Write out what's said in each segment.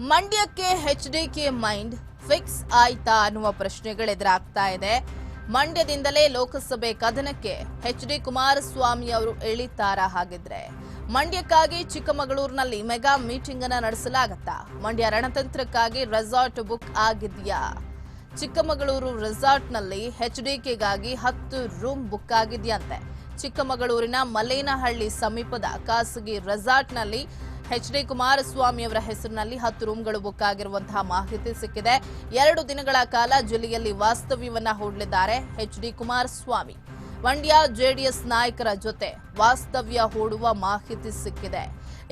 ಮಂಡ್ಯಕ್ಕೆ H D K mind fix ಆಯ್ತಾ ಅನ್ನುವ ಪ್ರಶ್ನೆಗಳು ಎದುರಾಗ್ತಾ ಇದೆ. ಮಂಡ್ಯದಿಂದಲೇ ಲೋಕಸಭೆ ಕದನಕ್ಕೆ ಎಚ್ ಡಿ ಕುಮಾರಸ್ವಾಮಿ ಅವರು ಎಳಿತಾರಾ ಹಾಗಿದ್ರೆ. ಮಂಡ್ಯಕ್ಕಾಗಿ ಚಿಕ್ಕಮಗಳೂರಿನಲ್ಲಿ ಮೆಗಾ ಮೀಟಿಂಗ್ ಅನ್ನ ನಡೆಸಲಾಗತ್ತಾ? ಮಂಡ್ಯ ರಣತಂತ್ರಕ್ಕಾಗಿ ರೆಸಾರ್ಟ್ ಬುಕ್ ಆಗಿದೆಯಾ? ಚಿಕ್ಕಮಗಳೂರು ರೆಸಾರ್ಟ್ನಲ್ಲಿ ಕೆಗಾಗಿ ಹತ್ತು ರೂಮ್ ಬುಕ್ ಆಗಿದೆಯಂತೆ. ಚಿಕ್ಕಮಗಳೂರಿನ ಮಲೇನಹಳ್ಳಿ ಸಮೀಪದ ಖಾಸಗಿ ರೆಸಾರ್ಟ್ನಲ್ಲಿ ಎಚ್ ಡಿ ಕುಮಾರಸ್ವಾಮಿ ಅವರ ಹೆಸರಿನಲ್ಲಿ ಹತ್ತು ರೂಮ್ಗಳು ಬುಕ್ ಆಗಿರುವಂತಹ ಮಾಹಿತಿ ಸಿಕ್ಕಿದೆ. ಎರಡು ದಿನಗಳ ಕಾಲ ಜಿಲ್ಲೆಯಲ್ಲಿ ವಾಸ್ತವ್ಯವನ್ನ ಹೂಡಲಿದ್ದಾರೆ H D Kumaraswamy. Mandya JDS ನಾಯಕರ ಜೊತೆ ವಾಸ್ತವ್ಯ ಹೂಡುವ ಮಾಹಿತಿ ಸಿಕ್ಕಿದೆ.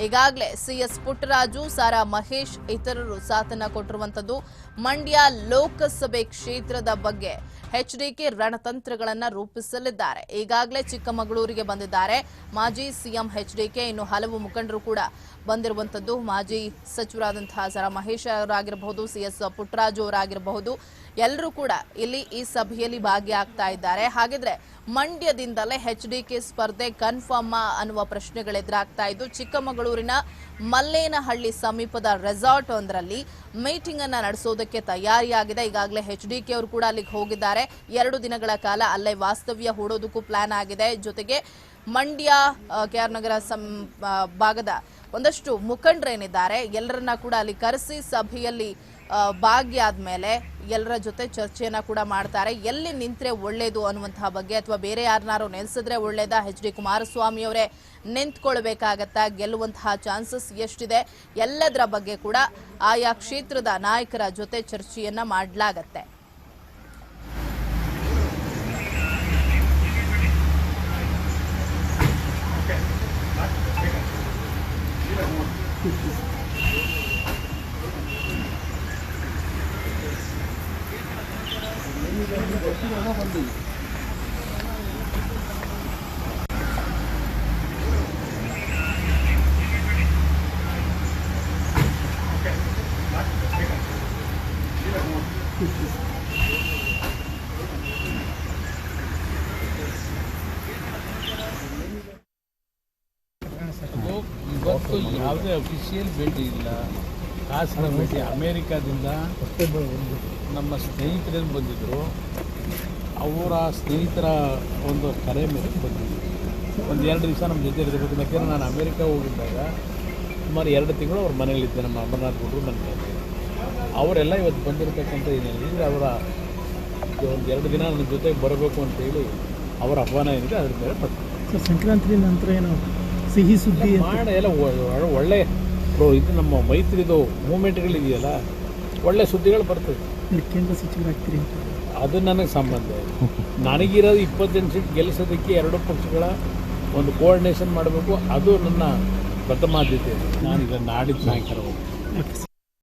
ಈಗಾಗಲೇ ಸಿಎಸ್ ಪುಟ್ಟರಾಜು, ಸಾರಾ ಮಹೇಶ್ ಇತರರು ಸಾಥನ ಕೊಟ್ಟಿರುವಂತದ್ದು ಮಂಡ್ಯ ಲೋಕಸಭೆ ಕ್ಷೇತ್ರದ ಬಗ್ಗೆ. ಎಚ್ಡಿಕೆ ರಣತಂತ್ರಗಳನ್ನ ರೂಪಿಸಲಿದ್ದಾರೆ. ಈಗಾಗಲೇ ಚಿಕ್ಕಮಗಳೂರಿಗೆ ಬಂದಿದ್ದಾರೆ. ಮಾಜಿ ಸಿಎಂ ಎಚ್ಡಿಕೆ ಇನ್ನು ಹಲವು ಮುಖಂಡರು ಕೂಡ ಬಂದಿರುವಂತದ್ದು ಮಾಜಿ ಸಚಿವರಾದಂತಹ ಸಾರಾ ಮಹೇಶ್ ಅವರಾಗಿರಬಹುದು, ಸಿಎಸ್ ಪುಟ್ಟರಾಜು ಅವರಾಗಿರಬಹುದು. ಎಲ್ಲರೂ ಕೂಡ ಇಲ್ಲಿ ಈ ಸಭೆಯಲ್ಲಿ ಭಾಗಿಯಾಗ್ತಾ ಇದ್ದಾರೆ. ಹಾಗಿದ್ರೆ ಮಂಡ್ಯದಿಂದಲೇ ಎಚ್ ಡಿ ಕೆ ಸ್ಪರ್ಧೆ ಕನ್ಫರ್ಮ್ ಅನ್ನುವ ಪ್ರಶ್ನೆಗಳು ಎದುರಾಗ್ತಾ ಇದ್ದು, ಚಿಕ್ಕಮಗಳೂರಿನ ಮಲ್ಲೇನಹಳ್ಳಿ ಸಮೀಪದ ರೆಸಾರ್ಟ್ ಒಂದರಲ್ಲಿ ಮೀಟಿಂಗ್ ಅನ್ನ ನಡೆಸೋದಕ್ಕೆ ತಯಾರಿಯಾಗಿದೆ. ಈಗಾಗಲೇ ಎಚ್ ಡಿ ಕೆ ಅವರು ಕೂಡ ಅಲ್ಲಿಗೆ ಹೋಗಿದ್ದಾರೆ. ಎರಡು ದಿನಗಳ ಕಾಲ ಅಲ್ಲೇ ವಾಸ್ತವ್ಯ ಹೂಡೋದಕ್ಕೂ ಪ್ಲಾನ್ ಆಗಿದೆ. ಜೊತೆಗೆ ಮಂಡ್ಯ ಕೆ ಆರ್ ನಗರ ಸಂ ಭಾಗದ ಒಂದಷ್ಟು ಮುಖಂಡರೇನಿದ್ದಾರೆ, ಎಲ್ಲರನ್ನ ಕೂಡ ಅಲ್ಲಿ ಕರೆಸಿ ಸಭೆಯಲ್ಲಿ ಆ, ಭಾಗಿಯಾದ್ಮೇಲೆ ಎಲ್ಲರ ಜೊತೆ ಚರ್ಚೆಯನ್ನ ಕೂಡ ಮಾಡ್ತಾರೆ. ಎಲ್ಲಿ ನಿಂತ್ರೆ ಒಳ್ಳೇದು ಅನ್ನುವಂತಹ ಬಗ್ಗೆ ಅಥವಾ ಬೇರೆ ಯಾರನ್ನಾರು ನೆಲೆಸಿದ್ರೆ ಒಳ್ಳೇದಾ? ಎಚ್ ಡಿ ಕುಮಾರಸ್ವಾಮಿ ಅವರೇ ನಿಂತ್ಕೊಳ್ಬೇಕಾಗತ್ತಾ? ಗೆಲ್ಲುವಂತಹ ಚಾನ್ಸಸ್ ಎಷ್ಟಿದೆ? ಎಲ್ಲದರ ಬಗ್ಗೆ ಕೂಡ ಆಯಾ ಕ್ಷೇತ್ರದ ನಾಯಕರ ಜೊತೆ ಚರ್ಚೆಯನ್ನ ಮಾಡಲಾಗತ್ತೆ. ಅದು ಇವತ್ತು ಯಾವುದೇ ಅಫಿಷಿಯಲ್ ಭೇಟಿ ಇಲ್ಲ ಭೇಟಿ ಅಮೇರಿಕಾದಿಂದ ನಮ್ಮ ಸ್ನೇಹಿತರೇನು ಬಂದಿದ್ದರು ಅವರ ಸ್ನೇಹಿತರ ಒಂದು ಕರೆ ಮೇಲೆ ಬಂದಿದ್ದರು ಒಂದು ಎರಡು ದಿವಸ ನಮ್ಮ ಜೊತೆ ಇರಬೇಕು. ಯಾಕೆಂದರೆ ನಾನು ಅಮೇರಿಕ ಹೋಗಿದ್ದಾಗ ಸುಮಾರು ಎರಡು ತಿಂಗಳು ಅವ್ರ ಮನೇಲಿದ್ದೆ ನಮ್ಮ ಅಮರನಾಥ್ ಗುಡ್ರು ಮನೆಯಲ್ಲಿ ಅವರೆಲ್ಲ ಇವತ್ತು ಬಂದಿರತಕ್ಕಂಥ ಏನಿದೆ ಅವರ ಒಂದು ಎರಡು ದಿನ ನನ್ನ ಜೊತೆಗೆ ಬರಬೇಕು ಅಂತೇಳಿ ಅವರ ಆಹ್ವಾನ ಏನಿದೆ ಅದ್ರ ಮೇಲೆ ಬರ್ತದೆ ಸೊ ಸಂಕ್ರಾಂತಿ ನಂತರ ಏನು ಸಿಹಿ ಸುದ್ದಿ ಮಾಡ ಎಲ್ಲ ಒ- ಒ- ಒಳ್ಳೆ ಬ್ರೋ ಇದು ನಮ್ಮ ಮೈತ್ರಿದು ಮೂಮೆಂಟ್ಗಳಿದೆಯಲ್ಲ ಒಳ್ಳೆ ಸುದ್ದಿಗಳು ಬರ್ತದೆ. ಕೇಂದ್ರ ಸಚಿವರಾಗ್ತೀರಿ ಅಂತ. ಅದು ನನಗೆ ಸಂಬಂಧ ಇಲ್ಲ. ನನಗಿರೋದು ಇಪ್ಪತ್ತೆಂಟು ಸೀಟ್ ಗೆಲ್ಲಿಸೋದಕ್ಕೆ ಎರಡು ಪಕ್ಷಗಳ ಒಂದು ಕೋಆರ್ಡಿನೇಷನ್ ಮಾಡಬೇಕು ಅದು ನನ್ನ ಪ್ರಥಮ ಆದ್ಯತೆ ನಾನೀಗ ನಾಡಿದ್ದು ಸಾಯಂಕಾಲ ಹೋಗ್ತೀನಿ.